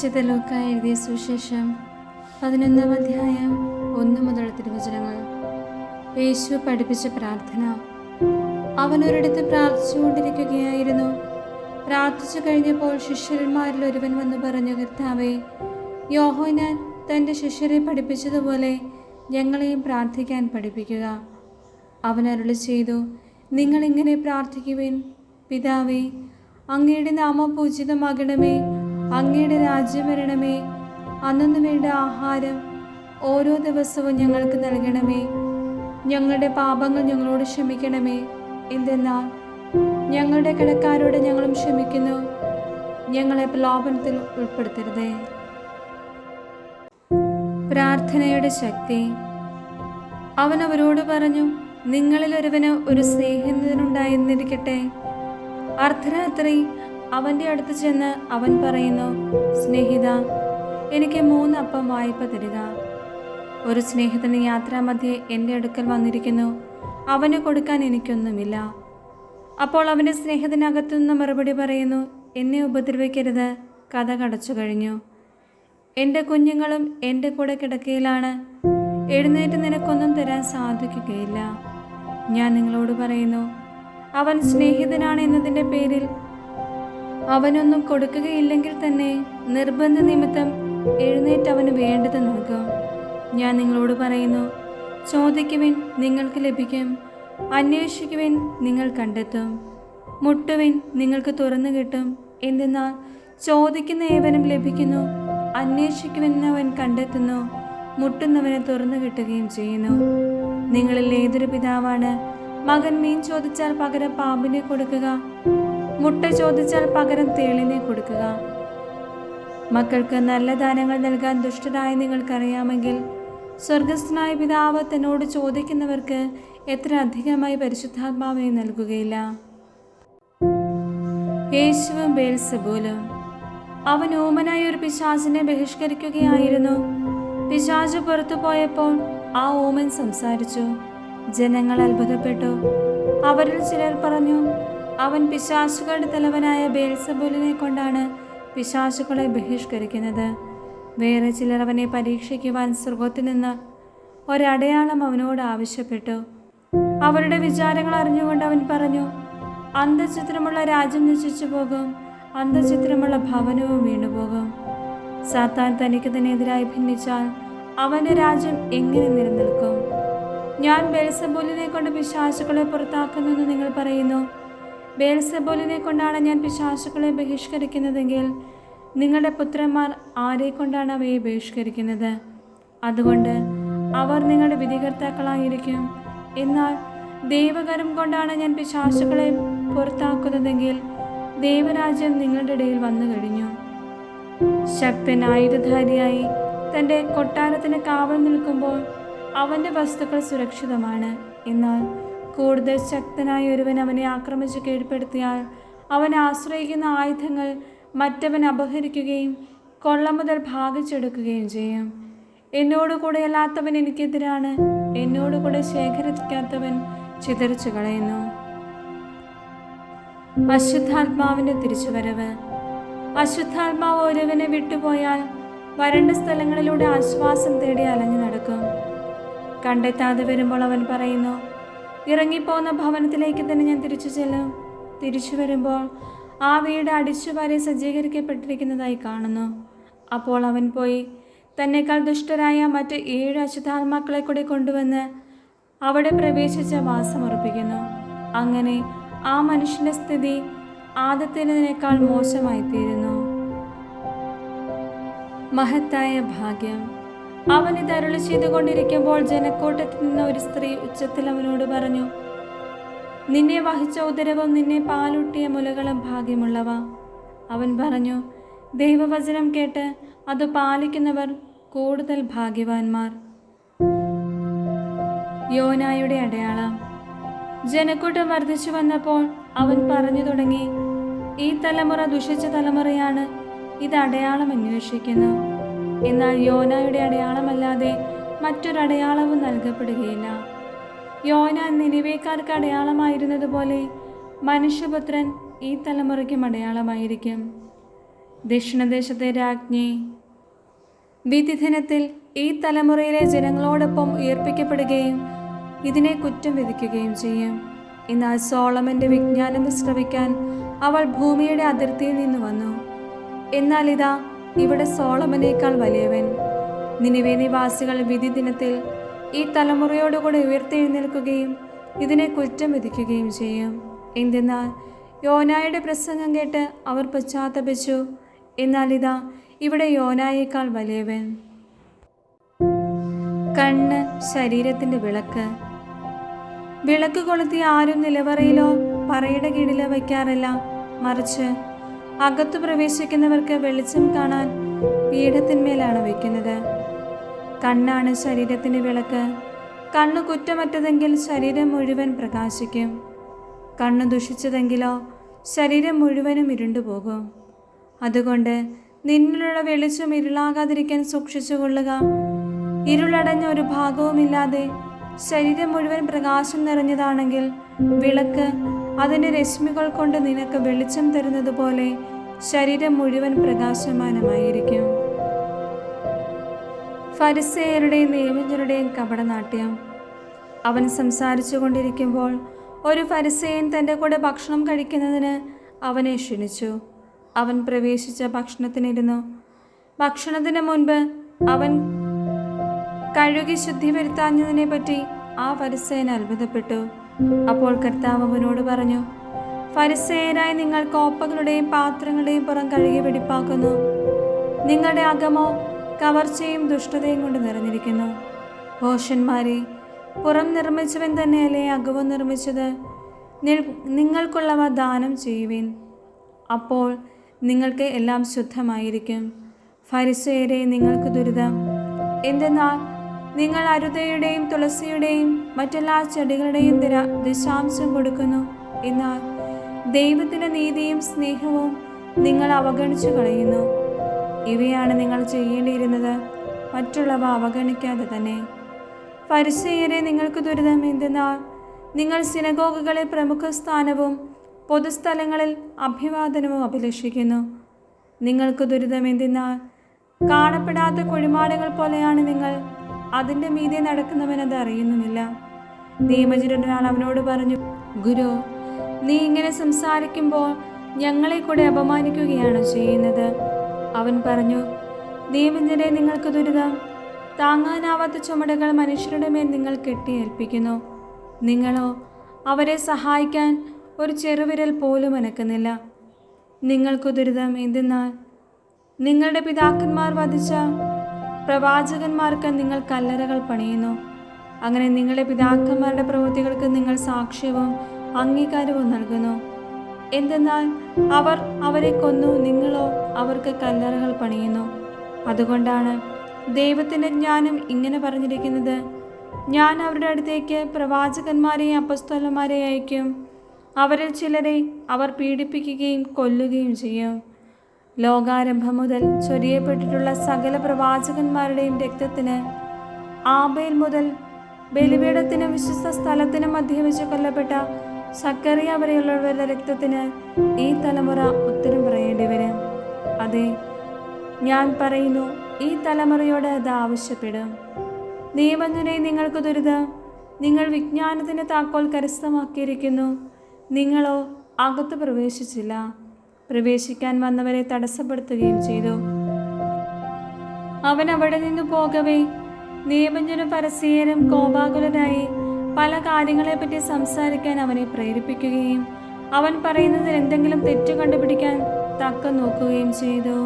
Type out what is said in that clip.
വിശുദ്ധ ലൂക്ക എഴുതിയ സുശേഷം പതിനൊന്നാം അധ്യായം ഒന്ന് മുതൽ തിരുവചനങ്ങൾ. യേശു പഠിപ്പിച്ച പ്രാർത്ഥന. അവൻ ഒരിടത്ത് പ്രാർത്ഥിച്ചുകൊണ്ടിരിക്കുകയായിരുന്നു. പ്രാർത്ഥിച്ചു കഴിഞ്ഞപ്പോൾ ശിഷ്യന്മാരിൽ ഒരുവൻ വന്ന് പറഞ്ഞു കർത്താവേ യോഹോനാൻ തന്റെ ശിഷ്യരെ പഠിപ്പിച്ചതുപോലെ ഞങ്ങളെയും പ്രാർത്ഥിക്കാൻ പഠിപ്പിക്കുക. അവൻ അരുളി ചെയ്തു നിങ്ങളിങ്ങനെ പ്രാർത്ഥിക്കുവിൻ. പിതാവേ അങ്ങയുടെ നാമം പൂജിതമാകണമേ അങ്ങയുടെ രാജ്യം വരണമേ. അന്നു വേണ്ട ആഹാരം ഓരോ ദിവസവും ഞങ്ങൾക്ക് നൽകണമേ. ഞങ്ങളുടെ പാപങ്ങൾ ഞങ്ങളോട് ക്ഷമിക്കണമേ. എന്തെന്നാൽ ഞങ്ങളുടെ കിടക്കാരോട് ഞങ്ങളും ക്ഷമിക്കുന്നു. ഞങ്ങളെ പ്രലോഭനത്തിൽ ഉൾപ്പെടുത്തരുതേ. പ്രാർത്ഥനയുടെ ശക്തി. അവൻ അവരോട് പറഞ്ഞു നിങ്ങളിൽ ഒരുവന് ഒരു സ്നേഹിതനുണ്ടായിരുന്നിരിക്കട്ടെ. അർദ്ധരാത്രി അവന്റെ അടുത്ത് ചെന്ന് അവൻ പറയുന്നു സ്നേഹിത എനിക്ക് മൂന്ന് അപ്പം വായ്പ തരിക. ഒരു സ്നേഹിതന് യാത്രാമധ്യേ എന്റെ അടുക്കൽ വന്നിരിക്കുന്നു. അവന് കൊടുക്കാൻ എനിക്കൊന്നുമില്ല. അപ്പോൾ അവന്റെ സ്നേഹിതനകത്തുനിന്ന് മറുപടി പറയുന്നു എന്നെ ഉപദ്രവിക്കരുത്. കഥ കടച്ചു കഴിഞ്ഞു. എന്റെ കുഞ്ഞുങ്ങളും എന്റെ കൂടെ കിടക്കയിലാണ്. എഴുന്നേറ്റ് നിനക്കൊന്നും തരാൻ സാധിക്കുകയില്ല. ഞാൻ നിങ്ങളോട് പറയുന്നു അവൻ സ്നേഹിതനാണ് എന്നതിന്റെ പേരിൽ അവനൊന്നും കൊടുക്കുകയില്ലെങ്കിൽ തന്നെ നിർബന്ധ നിമിത്തം എഴുന്നേറ്റ് അവന് വേണ്ടത് നൽകും ഞാൻ നിങ്ങളോട് പറയുന്നു ചോദിക്കുവിൻ നിങ്ങൾക്ക് ലഭിക്കും അന്വേഷിക്കുവിൻ നിങ്ങൾ കണ്ടെത്തും മുട്ടുവിൻ നിങ്ങൾക്ക് തുറന്നു കിട്ടും. എന്തെന്നാൽ ചോദിക്കുന്ന ഏവനും ലഭിക്കുന്നു അന്വേഷിക്കുമെന്നവൻ കണ്ടെത്തുന്നു മുട്ടുന്നവന് തുറന്നു കിട്ടുകയും ചെയ്യുന്നു. നിങ്ങളിൽ ഏതൊരു പിതാവാണ് മകൻ മീൻ ചോദിച്ചാൽ പകരം പാമ്പിനെ കൊടുക്കുക മുട്ട ചോദിച്ചാൽ പകരം തേളിനെ കൊടുക്കുക. മക്കൾക്ക് നല്ല ദാനങ്ങൾ നൽകാൻ ദുഷ്ടരായ നിങ്ങൾക്കറിയാമെങ്കിൽ സ്വർഗസ്ഥനായ പിതാവ് തന്നോട് ചോദിക്കുന്നവർക്ക് എത്ര അധികമായി പരിശുദ്ധാത്മാവിനെ നൽകുകയില്ല. യേശുവും ബേൽസബൂലും അവൻ ഓമനായ ഒരു പിശാചിനെ ബഹിഷ്കരിക്കുകയായിരുന്നു. പിശാച് പുറത്തു പോയപ്പോൾ ആ ഓമൻ സംസാരിച്ചു. ജനങ്ങൾ അത്ഭുതപ്പെട്ടു. അവരിൽ ചിലർ പറഞ്ഞു അവൻ പിശാചുകളുടെ തലവനായ ബേൽസബുലിനെ കൊണ്ടാണ് പിശാശുക്കളെ ബഹിഷ്കരിക്കുന്നത്. വേറെ ചിലർ അവനെ പരീക്ഷിക്കുവാൻ സ്വർഗത്തിൽ നിന്ന് ഒരടയാളം അവനോട് ആവശ്യപ്പെട്ടു. അവരുടെ വിചാരങ്ങൾ അറിഞ്ഞുകൊണ്ട് അവൻ പറഞ്ഞു അന്ധചിത്രമുള്ള രാജ്യം നശിച്ചു പോകും അന്തചിത്രമുള്ള ഭവനവും വീണുപോകും സാത്താൻ തനിക്ക് തന്നെ എതിരായി ഭിന്നിച്ചാൽ അവന്റെ രാജ്യം എങ്ങനെ നിലനിൽക്കും? ഞാൻ ബെൽസബൂലിനെ കൊണ്ട് വിശ്വാസുകളെ പുറത്താക്കുന്നു എന്ന് നിങ്ങൾ പറയുന്നു. ബേൽസബോലിനെ കൊണ്ടാണ് ഞാൻ പിശാശുക്കളെ ബഹിഷ്കരിക്കുന്നതെങ്കിൽ നിങ്ങളുടെ പുത്രന്മാർ ആരെ കൊണ്ടാണ് അവയെ ബഹിഷ്കരിക്കുന്നത്? അതുകൊണ്ട് അവർ നിങ്ങളുടെ വിധികർത്താക്കളായിരിക്കും. എന്നാൽ ദൈവകരം കൊണ്ടാണ് ഞാൻ പിശാശുക്കളെ പുറത്താക്കുന്നതെങ്കിൽ ദൈവരാജ്യം നിങ്ങളുടെ ഇടയിൽ വന്നു കഴിഞ്ഞു. ശക്തൻ ആയുധധാരിയായി തന്റെ കൊട്ടാരത്തിന് കാവൽ നിൽക്കുമ്പോൾ അവന്റെ വസ്തുക്കൾ സുരക്ഷിതമാണ്. എന്നാൽ കൂടുതൽ ശക്തനായ ഒരുവൻ അവനെ ആക്രമിച്ച് കീഴ്പ്പെടുത്തിയാൽ അവൻ ആശ്രയിക്കുന്ന ആയുധങ്ങൾ മറ്റവൻ അപഹരിക്കുകയും കൊള്ള മുതൽ ഭാഗിച്ചെടുക്കുകയും ചെയ്യും. എന്നോട് കൂടെ അല്ലാത്തവൻ എനിക്കെതിരാണ്. എന്നോട് കൂടെ ശേഖരിക്കാത്തവൻ ചിതറിച്ചു കളയുന്നു. അശുദ്ധാത്മാവിന്റെ തിരിച്ചുവരവ്. അശുദ്ധാത്മാവ് ഒരുവനെ വിട്ടുപോയാൽ വരണ്ട സ്ഥലങ്ങളിലൂടെ ആശ്വാസം തേടി അലഞ്ഞു നടക്കും. കണ്ടെത്താതെ വരുമ്പോൾ അവൻ പറയുന്നു ഇറങ്ങിപ്പോകുന്ന ഭവനത്തിലേക്ക് തന്നെ ഞാൻ തിരിച്ചു ചെല്ലും. തിരിച്ചു വരുമ്പോൾ ആ വീട് അടിച്ചുവാരി സജ്ജീകരിക്കപ്പെട്ടിരിക്കുന്നതായി കാണുന്നു. അപ്പോൾ അവൻ പോയി തന്നെക്കാൾ ദുഷ്ടരായ മറ്റ് ഏഴ് അശുദ്ധാത്മാക്കളെ കൂടി കൊണ്ടുവന്ന് അവിടെ പ്രവേശിച്ച വാസമുറപ്പിക്കുന്നു അങ്ങനെ ആ മനുഷ്യന്റെ സ്ഥിതി ആദ്യത്തേതിനേക്കാൾ മോശമായി തീരുന്നു മഹത്തായ ഭാഗ്യം. അവൻ ഇത് അരുളി ചെയ്തുകൊണ്ടിരിക്കുമ്പോൾ ജനക്കൂട്ടത്തിൽ നിന്ന് ഒരു സ്ത്രീ ഉച്ചത്തിൽ അവനോട് പറഞ്ഞു നിന്നെ വഹിച്ച ഉദരവും നിന്നെ പാലൂട്ടിയ മുലകളും ഭാഗ്യമുള്ളവ. അവൻ പറഞ്ഞു ദൈവവചനം കേട്ട് അത് പാലിക്കുന്നവർ കൂടുതൽ ഭാഗ്യവാന്മാർ. യോനായുടെ അടയാളം. ജനക്കൂട്ടം വർദ്ധിച്ചു വന്നപ്പോൾ അവൻ പറഞ്ഞു തുടങ്ങി ഈ തലമുറ ദുഷിച്ച തലമുറയാണ് ഇത് അടയാളം അന്വേഷിക്കുന്നു എന്നാൽ യോനയുടെ അടയാളമല്ലാതെ മറ്റൊരടയാളവും നൽകപ്പെടുകയില്ല. യോന നിലവേക്കാർക്ക് അടയാളമായിരുന്നതുപോലെ മനുഷ്യപുത്രൻ ഈ തലമുറയ്ക്കും അടയാളമായിരിക്കും. ദക്ഷിണദേശത്തെ രാജ്ഞി. വിധിദിനത്തിൽ ഈ തലമുറയിലെ ജനങ്ങളോടൊപ്പം ഉയർപ്പിക്കപ്പെടുകയും ഇതിനെ കുറ്റം വിധിക്കുകയും ചെയ്യും. എന്നാൽ സോളമന്റെ വിജ്ഞാനം ശ്രവിക്കാൻ അവൾ ഭൂമിയുടെ അതിർത്തിയിൽ നിന്ന് വന്നു. എന്നാൽ ഇതാ ഇവിടെ സോളമനേക്കാൾ വലിയവൻ. നിനിവേ നിവാസികൾ വിധി ദിനത്തിൽ ഈ തലമുറയോടുകൂടെ ഉയർത്തെഴുന്നേൽക്കുകയും ഇതിനെ കുറ്റം വിധിക്കുകയും ചെയ്യും. എന്തെന്നാൽ യോനായുടെ പ്രസംഗം കേട്ട് അവർ പശ്ചാത്തപിച്ചു എന്നാൽ ഇതാ ഇവിടെ യോനായേക്കാൾ വലിയവൻ. കണ്ണ് ശരീരത്തിന്റെ വിളക്ക്. വിളക്ക് കൊളുത്തി ആരും നിലവറയിലോ പറയുടെ കീഴിലോ വയ്ക്കാറില്ല. മറിച്ച് അകത്തു പ്രവേശിക്കുന്നവർക്ക് വെളിച്ചം കാണാൻ പീഠത്തിന്മേലാണ് വയ്ക്കുന്നത്. കണ്ണാണ് ശരീരത്തിന്റെ വിളക്ക്. കണ്ണു കുറ്റമറ്റതെങ്കിൽ ശരീരം മുഴുവൻ പ്രകാശിക്കും. കണ്ണു ദുഷിച്ചതെങ്കിലോ ശരീരം മുഴുവനും ഇരുണ്ടുപോകും. അതുകൊണ്ട് നിന്നിലുള്ള വെളിച്ചം ഇരുളാകാതിരിക്കാൻ സൂക്ഷിച്ചുകൊള്ളുക. ഇരുളടഞ്ഞ ഒരു ഭാഗവുമില്ലാതെ ശരീരം മുഴുവൻ പ്രകാശം നിറഞ്ഞതാണെങ്കിൽ വിളക്ക് അതിന്റെ രശ്മികൾ കൊണ്ട് നിനക്ക് വെളിച്ചം തരുന്നത് പോലെ ശരീരം മുഴുവൻ പ്രകാശമാനമായിരിക്കും. ഫരിസേയരുടെയും നിയമജരുടെയും കപടനാട്യം. അവൻ സംസാരിച്ചു കൊണ്ടിരിക്കുമ്പോൾ ഒരു ഫരിസേയൻ തന്റെ കൂടെ ഭക്ഷണം കഴിക്കുന്നതിന് അവനെ ക്ഷണിച്ചു. അവൻ പ്രവേശിച്ച ഭക്ഷണത്തിനിരുന്നു. ഭക്ഷണത്തിന് മുൻപ് അവൻ കഴുകി ശുദ്ധി വരുത്താഞ്ഞതിനെ പറ്റി ആ പരിസേന അത്ഭുതപ്പെട്ടു. അപ്പോൾ കർത്താവ് അവനോട് പറഞ്ഞു ഫരിസേയനായി നിങ്ങൾ കോപ്പകളുടെയും പാത്രങ്ങളുടെയും പുറം കഴുകി വെടിപ്പാക്കുന്നു. നിങ്ങളുടെ അകമോ കവർച്ചയും ദുഷ്ടതയും കൊണ്ട് നിറഞ്ഞിരിക്കുന്നു. ഭോഷന്മാരെ പുറം നിർമ്മിച്ചവൻ തന്നെയല്ലേ അകവും നിർമ്മിച്ചത്? നിങ്ങൾക്കുള്ളവ ദാനം ചെയ്യുവിൻ. അപ്പോൾ നിങ്ങൾക്ക് എല്ലാം ശുദ്ധമായിരിക്കും. ഫരിസേരെ നിങ്ങൾക്ക് ദുരിതം. എന്തെന്നാൽ നിങ്ങൾ അരുതയുടെയും തുളസിയുടെയും മറ്റെല്ലാ ചെടികളുടെയും തിര ദശാംശം കൊടുക്കുന്നു. എന്നാൽ ദൈവത്തിന്റെ നീതിയും സ്നേഹവും നിങ്ങൾ അവഗണിച്ചു കളയുന്നു. ഇവയാണ് നിങ്ങൾ ചെയ്യേണ്ടിയിരുന്നത്. മറ്റുള്ളവ അവഗണിക്കാതെ തന്നെ. പരിസയരെ നിങ്ങൾക്ക് ദുരിതം എന്തെന്നാൽ നിങ്ങൾ സിനഗോഗുകളിൽ പ്രമുഖ സ്ഥാനവും പൊതുസ്ഥലങ്ങളിൽ അഭിവാദനവും അഭിലഷിക്കുന്നു. നിങ്ങൾക്ക് ദുരിതം എന്തെന്നാൽ കാണപ്പെടാത്ത കുഴിമാടുകൾ പോലെയാണ് നിങ്ങൾ അതിന്റെ മീതെ നടക്കുന്നവനത് അറിയുന്നുമില്ല. നിയമജനൊരാൾ അവനോട് പറഞ്ഞു ഗുരു നീ ഇങ്ങനെ സംസാരിക്കുമ്പോൾ ഞങ്ങളെ കൂടെ അപമാനിക്കുകയാണ് ചെയ്യുന്നത്? അവൻ പറഞ്ഞു നിയമജ്ഞരെ നിങ്ങൾക്ക് ദുരിതം. താങ്ങാനാവാത്ത ചുമടുകൾ മനുഷ്യരുടെ മേൽ നിങ്ങൾ കെട്ടിയേൽപ്പിക്കുന്നു. നിങ്ങളോ അവരെ സഹായിക്കാൻ ഒരു ചെറുവിരൽ പോലും അനക്കുന്നില്ല. നിങ്ങൾക്ക് ദുരിതം എന്തെന്നാൽ നിങ്ങളുടെ പിതാക്കന്മാർ വധിച്ച പ്രവാചകന്മാർക്ക് നിങ്ങൾ കല്ലറകൾ പണിയുന്നു. അങ്ങനെ നിങ്ങളുടെ പിതാക്കന്മാരുടെ പ്രവൃത്തികൾക്ക് നിങ്ങൾ സാക്ഷ്യവും അംഗീകാരവും നൽകുന്നു. എന്തെന്നാൽ അവർ അവരെ കൊന്നു നിങ്ങളോ അവർക്ക് കല്ലറകൾ പണിയുന്നു. അതുകൊണ്ടാണ് ദൈവത്തിന്റെ ജ്ഞാനം ഇങ്ങനെ പറഞ്ഞിരിക്കുന്നത്. ഞാൻ അവരുടെ അടുത്തേക്ക് പ്രവാചകന്മാരെയും അപ്പസ്തോലന്മാരെയും അയക്കും. അവരിൽ ചിലരെ അവർ പീഡിപ്പിക്കുകയും കൊല്ലുകയും ചെയ്യും. ലോകാരംഭം മുതൽ ചൊരിയപ്പെട്ടിട്ടുള്ള സകല പ്രവാചകന്മാരുടെയും രക്തത്തിന് ആബേൽ മുതൽ ബലിപീഠത്തിനും വിശ്വസ്ത സ്ഥലത്തിനും മധ്യ വെച്ച് കൊല്ലപ്പെട്ട സക്കറിയ വരെയുള്ളവരുടെ രക്തത്തിന് ഈ തലമുറ ഉത്തരം പറയേണ്ടി വരും. അതെ ഞാൻ പറയുന്നു ഈ തലമുറയോട് അത് ആവശ്യപ്പെടും. നിയമജ്ഞനെ നിങ്ങൾക്ക് ദുരിത നിങ്ങൾ വിജ്ഞാനത്തിന്റെ താക്കോൽ കരസ്ഥമാക്കിയിരിക്കുന്നു. നിങ്ങളോ അകത്ത് പ്രവേശിച്ചില്ല. പ്രവേശിക്കാൻ വന്നവരെ തടസ്സപ്പെടുത്തുകയും ചെയ്തു. അവൻ അവിടെ നിന്ന് പോകവേ നിയമജ്ഞനും പരസ്യരും കോപാകുലരായി പല കാര്യങ്ങളെ പറ്റി സംസാരിക്കാൻ അവനെ പ്രേരിപ്പിക്കുകയും അവൻ പറയുന്നതിൽ എന്തെങ്കിലും തെറ്റ് കണ്ടുപിടിക്കാൻ തക്ക നോക്കുകയും ചെയ്തു.